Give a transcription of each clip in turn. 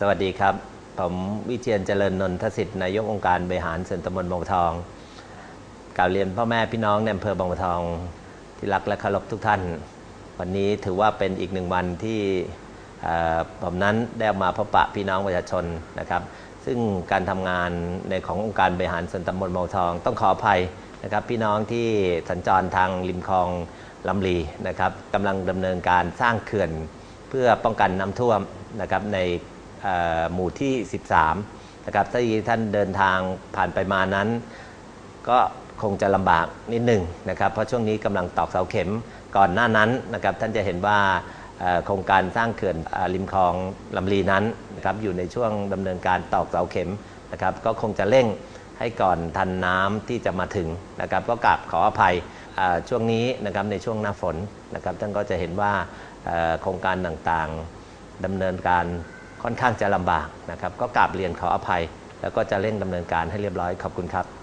สวัสดีครับ ผมวิเชียนเจริญนนทสิทธิ์นายกองค์การบริหารส่วนตำบลบางทองกล่าวเรียนพ่อแม่พี่น้องในอำเภอบางทองที่รักและเคารพทุกท่าน วันนี้ถือว่าเป็นอีกหนึ่งวันที่ผมนั้นได้มาพบปะพี่น้องประชาชนนะครับ ซึ่งการทำงานในขององค์การบริหารส่วนตำบลบางทอง ต้องขออภัยนะครับ พี่น้องที่สัญจรทางริมคลองลำลีนะครับกำลังดำเนินการสร้างเขื่อนเพื่อป้องกันน้ำท่วมนะครับใน หมู่ที่ 13 นะครับถ้าท่านเดินทางผ่านไปมานั้น ก็คงจะลำบากนิดหนึ่งนะครับ เพราะช่วงนี้กำลังตอกเสาเข็มก่อนหน้านั้นนะครับ ท่านจะเห็นว่าโครงการสร้างเขื่อนริมคลองลำลีนั้นนะครับอยู่ในช่วงดำเนินการตอกเสาเข็มนะครับ ก็คงจะเร่งให้ก่อนทันน้ำที่จะมาถึงนะครับ ก็กราบขออภัยช่วงนี้นะครับในช่วงหน้าฝนนะครับท่านก็จะเห็นว่าโครงการต่างๆดำเนินการ ค่อนข้างจะลำบากนะครับ ก็กราบเรียนขออภัย แล้วก็จะเร่งดำเนินการให้เรียบร้อยขอบคุณครับ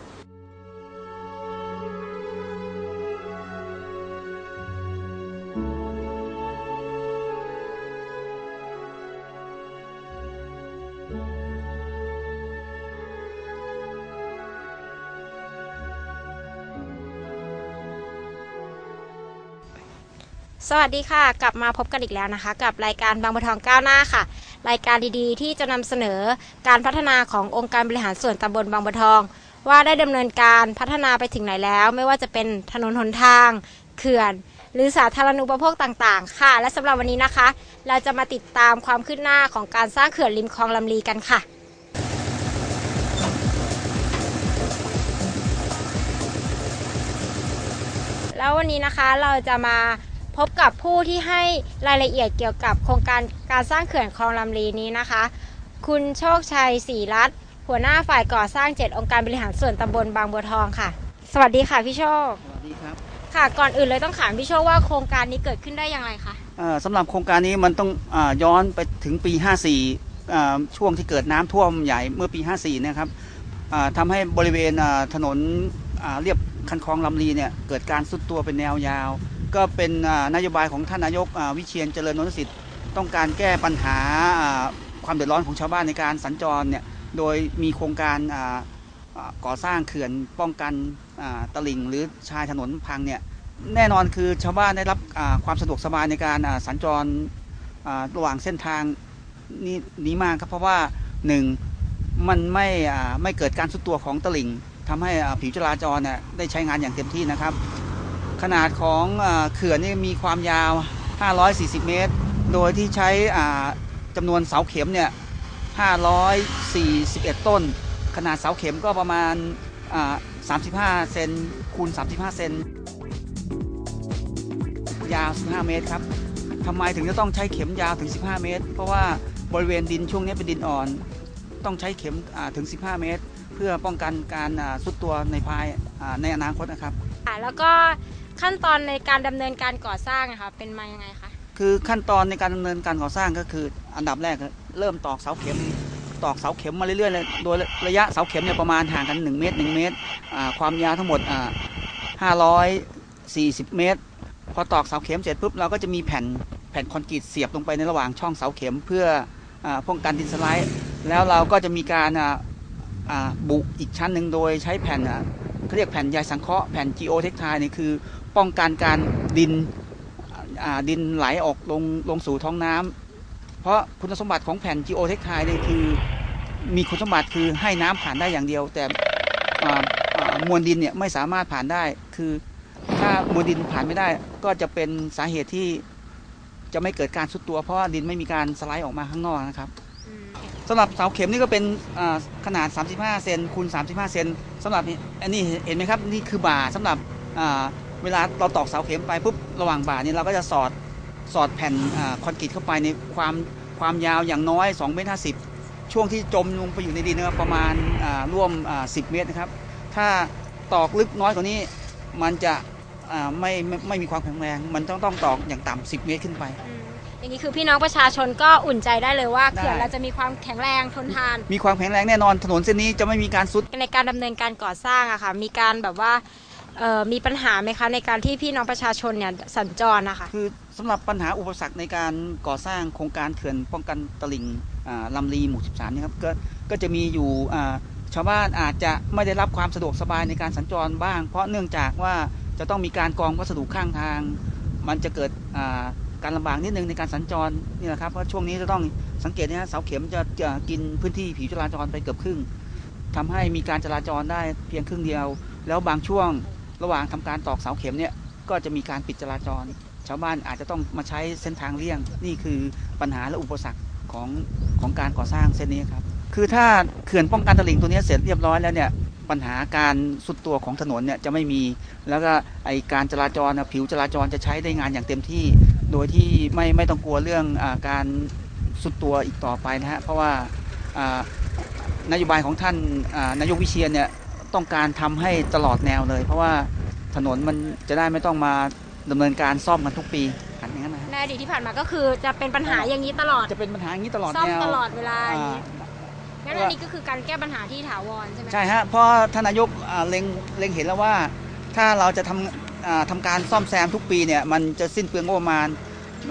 สวัสดีค่ะ กลับมาพบกันอีกแล้วนะคะ กับรายการบางบัวทองก้าวหน้าค่ะ รายการดีๆ ที่จะนำเสนอการพัฒนาขององค์การบริหารส่วนตำบลบางบัวทอง ว่าได้ดำเนินการพัฒนาไปถึงไหนแล้ว ไม่ว่าจะเป็นถนนหนทาง เขื่อน หรือสาธารณูปโภคต่างๆ ค่ะ และสำหรับวันนี้นะคะ เราจะมาติดตามความคืบหน้าของการสร้างเขื่อนริมคลองลำลีกันค่ะแล้ววันนี้นะคะเราจะมา พบกับผู้ที่ให้รายละเอียดเกี่ยวกับโครงการการสร้างเขื่อนคลองลำลีนี้นะคะ คุณโชคชัยศรีรัตน์หัวหน้าฝ่ายก่อสร้าง 7 องค์การบริหารส่วนตำบลบางบัวทองค่ะ สวัสดีค่ะพี่โชค สวัสดีครับ ค่ะก่อนอื่นเลยต้องถามพี่โชคว่าโครงการนี้เกิดขึ้นได้อย่างไรคะเอ่อสำหรับโครงการนี้มันต้องอาย้อนไปถึงปี 54อ่าช่วงที่เกิดน้ำท่วมใหญ่เมื่อปี 54 นะครับอ่าทำให้บริเวณอ่าถนนอ่าเรียบคันคลองลำลีเนี่ยเกิดการสุดตัวเป็นแนวยาว ก็เป็นนโยบายของท่านนายกวิเชียนเจริญนนทสิทธิ์ต้องการแก้ปัญหาความเดือดร้อนของชาวบ้านในการสัญจรเนี่ยโดยมีโครงการก่อสร้างเขื่อนป้องกันตลิ่งหรือชายถนนพังเนี่ยแน่นอนคือชาวบ้านได้รับความสะดวกสบายในการสัญจรระหว่างเส้นทางนี้นี้มากครับเพราะว่าหนึ่งมันไม่ไม่เกิดการสุดตัวของตลิ่งทำให้ผิวจราจรเนี่ยได้ใช้งานอย่างเต็มที่นะครับ ขนาดของเขื่อนนี่มีความยาว 540 เมตร โดยที่ใช้จำนวนเสาเข็มเนี่ย 541 ต้น ขนาดเสาเข็มก็ประมาณ 35 เซนคูณ 35 เซนยาว 15 เมตรครับทำไมถึงจะต้องใช้เข็มยาวถึง 15 เมตร เพราะว่าบริเวณดินช่วงนี้เป็นดินอ่อน ต้องใช้เข็มถึง 15 เมตร เพื่อป้องกันการสุดตัวในภายในอนาคตนะครับ อ่าแล้วก็ ขั้นตอนในการดำเนินการก่อสร้างอะคะเป็นมายังไงคะคือขั้นตอนในการดำเนินการก่อสร้างก็คือ อันดับแรกคือเริ่มตอกเสาเข็มตอกเสาเข็มมาเรื่อยๆเลยโดยระยะเสาเข็มเนี่ยประมาณห่างกัน 1 เมตร 1 เมตรอ่าความยาวทั้งหมดอ่า540 เมตร พอตอกเสาเข็มเสร็จปุ๊บเราก็จะมีแผ่นแผ่นคอนกรีตเสียบลงไปในระหว่างช่องเสาเข็มเพื่ออาป้องกันดินสไลด์แล้วเราก็จะมีการอ่าอ่าบุอีกชั้นหนึ่งโดยใช้แผ่นอ่าเขาเรียกแผ่นใยสังเคราะห์แผ่น geo t e c t i l e นี่คือ ป้องกันการดินอ่าดินไหลออกลงลงสู่ท้องน้ำเพราะคุณสมบัติของแผ่น geo t e c t i l e นี่คือมีคุณสมบัติคือให้น้ำผ่านได้อย่างเดียว แต่อ่าอ่ามวลดินเนี่ยไม่สามารถผ่านได้ คือถ้ามวลดินผ่านไม่ได้ ก็จะเป็นสาเหตุที่จะไม่เกิดการสุดตัว เพราะว่าดินไม่มีการสไลด์ออกมาข้างนอกนะครับอืมสำหรับเสาเข็มนี่ก็เป็นอ่าขนาด 35 เซนคูณ35 เซนสำหรับนี่อันนี้เห็นไหมครับ นี่คือบ่าสำหรับอ่า เวลาเราตอกเสาเข็มไปปุ๊บระหว่างบ่านี่เราก็จะสอดสอดแผ่นอาคอนกรีตเข้าไปในความความยาวอย่างน้อย2เมตร50ช่วงที่จมลงไปอยู่ในดินนะครับประมาณอ่าร่วมอ่า10 เมตรนะครับ ถ้าตอกลึกน้อยกว่านี้มันจะอ่าไม่ไม่ไม่มีความแข็งแรง มันต้องต้องตอกอย่างต่ำ10 เมตรขึ้นไปอืมอย่างนี้คือพี่น้องประชาชนก็อุ่นใจได้เลยว่าได้เขื่อนเราจะมีความแข็งแรงทนทาน มีความแข็งแรงแน่นอนถนนเส้นนี้จะไม่มีการซุดในการดำเนินการก่อสร้างอะค่ะมีการแบบว่าเอ่อ มีปัญหาไหมคะในการที่พี่น้องประชาชนเนี่ยสัญจรนะคะคือสำหรับปัญหาอุปสรรคในการก่อสร้างโครงการเขื่อนป้องกันตลิ่งอ่าลำลีหมู่ 13นี่ครับก็ก็จะมีอยู่ชาวบ้านอาจจะไม่ได้รับความสะดวกสบายในการสัญจรบ้าง เพราะเนื่องจากว่าจะต้องมีการกองวัสดุข้างทาง มันจะเกิดการลำบากนิดนึงในการสัญจรนี่แหละครับเพราะช่วงนี้จะต้องสังเกตนะฮะเสาเข็มจะจะกินพื้นที่ผิวจราจรไปเกือบครึ่งทำให้มีการจราจรได้เพียงครึ่งเดียว แล้วบางช่วง ระหว่างทำการตอกเสาเข็มเนี่ยก็จะมีการปิดจราจร ชาวบ้านอาจจะต้องมาใช้เส้นทางเลี่ยง นี่คือปัญหาและอุปสรรคของของการก่อสร้างเส้นนี้ครับ คือถ้าเขื่อนป้องกันตลิ่งตัวนี้เสร็จเรียบร้อยแล้วเนี่ยปัญหาการสุดตัวของถนนเนี่ยจะไม่มี แล้วก็ไอการจราจรผิวจราจรจะใช้ได้งานอย่างเต็มที่ โดยที่ไม่ไม่ต้องกลัวเรื่องอการสุดตัวอีกต่อไปนะฮะเพราะว่าอ่านโยบายของท่านนายกวิเชียนเนี่ย ต้องการทำให้ตลอดแนวเลย เพราะว่าถนนมันจะได้ไม่ต้องมาดำเนินการซ่อมกันทุกปีอันอย่างนั้นนะฮะในอดีตที่ผ่านมาก็คือจะเป็นปัญหาอย่างนี้ตลอดจะเป็นปัญหาอย่างนี้ตลอดซ่อมแนวตลอดเวลาอย่างอ่านี้งั้นอันนี้ก็คือการแก้ปัญหาที่ถาวรใช่ไหมใช่ฮะเพราะท่านนายกอ่าเล็งเล็งเห็นแล้วว่า ถ้าเราจะทำอ่าทำการซ่อมแซมทุกปีเนี่ยมันจะสิ้นเปลืองงบประมาณ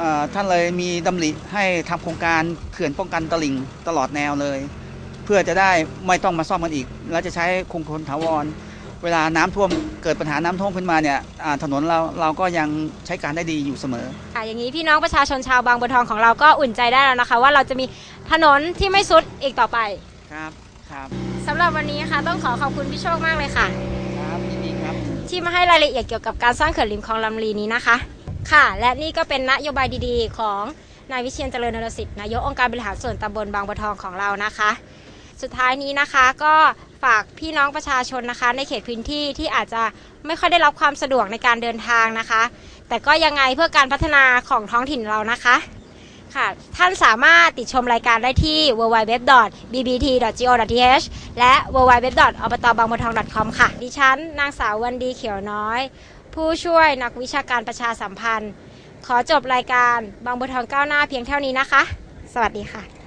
อ่าท่านเลยมีดำริให้ทำโครงการเขื่อนป้องกันตลิ่งตลอดแนวเลย เพื่อจะได้ไม่ต้องมาซ่อมกันอีก แล้วจะใช้คงทนถาวร เวลาน้ำท่วมเกิดปัญหาน้ำท่วมขึ้นมาเนี่ยอ่าถนนเราเราก็ยังใช้การได้ดีอยู่เสมออะอย่างนี้พี่น้องประชาชนชาวบางบัวทองของเราก็อุ่นใจได้แล้วนะคะ ว่าเราจะมีถนนที่ไม่สุดอีกต่อไปครับครับสำหรับวันนี้นะคะต้องขอขอบคุณพี่โชคมากเลยค่ะครับยินดีครับ ที่มาให้รายละเอียดเกี่ยวกับการสร้างเขื่อนริมคลองลำลีนี้นะคะ ค่ะ และนี่ก็เป็นนโยบายดีๆ ของนายวิเชียนเจริญนรสิทธิ์นายกองค์การบริหารส่วนตำบลบางบัวทองของเรานะคะ สุดท้ายนี้นะคะ ก็ฝากพี่น้องประชาชนนะคะ ในเขตพื้นที่ที่อาจจะไม่ค่อยได้รับความสะดวกในการเดินทางนะคะ แต่ก็ยังไงเพื่อการพัฒนาของท้องถิ่นเรานะคะค่ะ ท่านสามารถติดชมรายการได้ที่ www.bbt.go.th และ www.obtbangbaotong.com ค่ะ ดิฉัน นางสาววันดีเขียวน้อย ผู้ช่วยนักวิชาการประชาสัมพันธ์ ขอจบรายการบางบัวทองก้าวหน้าเพียงเท่านี้นะคะ สวัสดีค่ะ